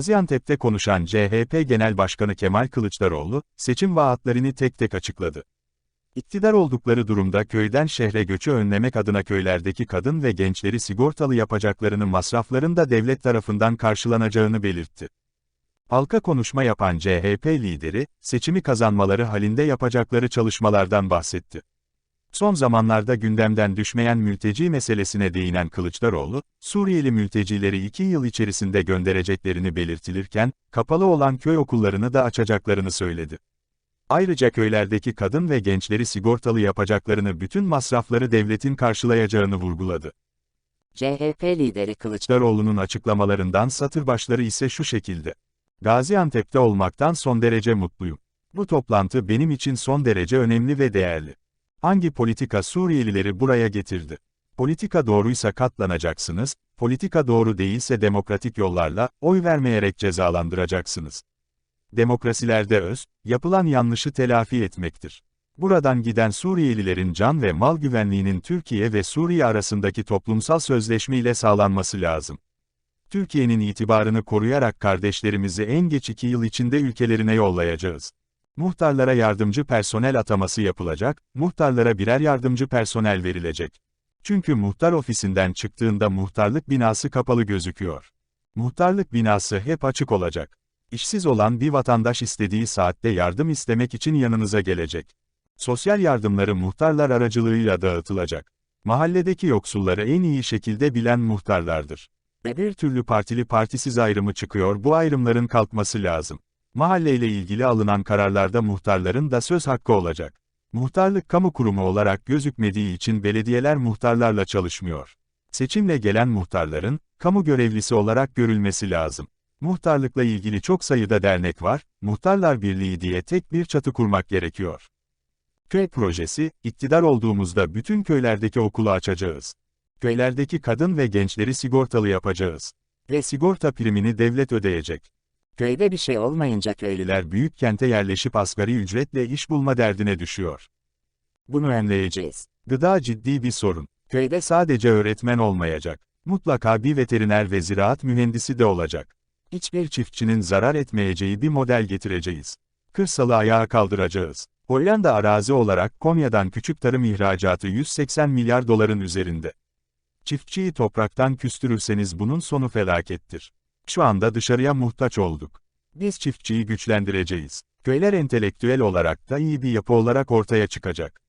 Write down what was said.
Gaziantep'te konuşan CHP Genel Başkanı Kemal Kılıçdaroğlu, seçim vaatlerini tek tek açıkladı. İktidar oldukları durumda köyden şehre göçü önlemek adına köylerdeki kadın ve gençleri sigortalı yapacaklarını masrafların da devlet tarafından karşılanacağını belirtti. Halka konuşma yapan CHP lideri, seçimi kazanmaları halinde yapacakları çalışmalardan bahsetti. Son zamanlarda gündemden düşmeyen mülteci meselesine değinen Kılıçdaroğlu, Suriyeli mültecileri iki yıl içerisinde göndereceklerini belirtilirken, kapalı olan köy okullarını da açacaklarını söyledi. Ayrıca köylerdeki kadın ve gençleri sigortalı yapacaklarını bütün masrafları devletin karşılayacağını vurguladı. CHP lideri Kılıçdaroğlu Kılıçdaroğlu'nun açıklamalarından satır başları ise şu şekilde. Gaziantep'te olmaktan son derece mutluyum. Bu toplantı benim için son derece önemli ve değerli. Hangi politika Suriyelileri buraya getirdi? Politika doğruysa katlanacaksınız, politika doğru değilse demokratik yollarla, oy vermeyerek cezalandıracaksınız. Demokrasilerde öz, yapılan yanlışı telafi etmektir. Buradan giden Suriyelilerin can ve mal güvenliğinin Türkiye ve Suriye arasındaki toplumsal sözleşme ile sağlanması lazım. Türkiye'nin itibarını koruyarak kardeşlerimizi en geç iki yıl içinde ülkelerine yollayacağız. Muhtarlara yardımcı personel ataması yapılacak, muhtarlara birer yardımcı personel verilecek. Çünkü muhtar ofisinden çıktığında muhtarlık binası kapalı gözüküyor. Muhtarlık binası hep açık olacak. İşsiz olan bir vatandaş istediği saatte yardım istemek için yanınıza gelecek. Sosyal yardımları muhtarlar aracılığıyla dağıtılacak. Mahalledeki yoksulları en iyi şekilde bilen muhtarlardır. Bir türlü partili partisiz ayrımı çıkıyor bu ayrımların kalkması lazım. Mahalleyle ilgili alınan kararlarda muhtarların da söz hakkı olacak. Muhtarlık kamu kurumu olarak gözükmediği için belediyeler muhtarlarla çalışmıyor. Seçimle gelen muhtarların, kamu görevlisi olarak görülmesi lazım. Muhtarlıkla ilgili çok sayıda dernek var, Muhtarlar Birliği diye tek bir çatı kurmak gerekiyor. Köy projesi, iktidar olduğumuzda bütün köylerdeki okulu açacağız. Köylerdeki kadın ve gençleri sigortalı yapacağız. Ve sigorta primini devlet ödeyecek. Köyde bir şey olmayınca köylüler büyük kente yerleşip asgari ücretle iş bulma derdine düşüyor. Bunu önleyeceğiz. Gıda ciddi bir sorun. Köyde sadece öğretmen olmayacak. Mutlaka bir veteriner ve ziraat mühendisi de olacak. Hiçbir çiftçinin zarar etmeyeceği bir model getireceğiz. Kırsalı ayağa kaldıracağız. Hollanda arazi olarak Konya'dan küçük tarım ihracatı 180 milyar doların üzerinde. Çiftçiyi topraktan küstürürseniz bunun sonu felakettir. Şu anda dışarıya muhtaç olduk. Biz çiftçiyi güçlendireceğiz. Köyler entelektüel olarak da iyi bir yapı olarak ortaya çıkacak.